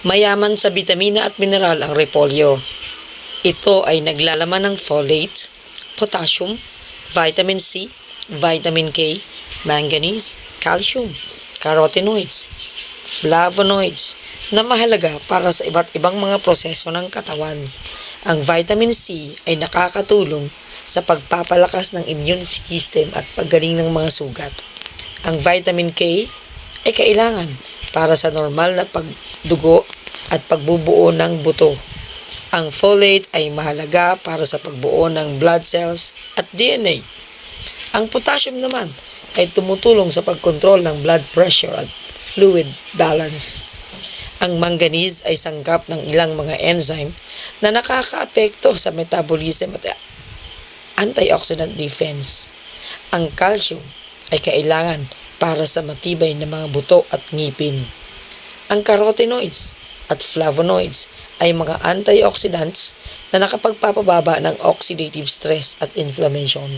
Mayaman sa bitamina at mineral ang repolyo. Ito ay naglalaman ng folate, potassium, vitamin C, vitamin K, manganese, calcium, carotenoids, flavonoids na mahalaga para sa iba't ibang mga proseso ng katawan. Ang vitamin C ay nakakatulong sa pagpapalakas ng immune system at paggaling ng mga sugat. Ang vitamin K ay kailangan para sa normal na pagdugo at pagbubuo ng buto. Ang folate ay mahalaga para sa pagbuo ng blood cells at DNA. Ang potassium naman ay tumutulong sa pagkontrol ng blood pressure at fluid balance. Ang manganese ay sangkap ng ilang mga enzyme na nakakaapekto sa metabolism at antioxidant defense. Ang calcium ay kailangan para sa matibay na mga buto at ngipin. Ang carotenoids at flavonoids ay mga antioxidants na nakapagpapababa ng oxidative stress at inflammation.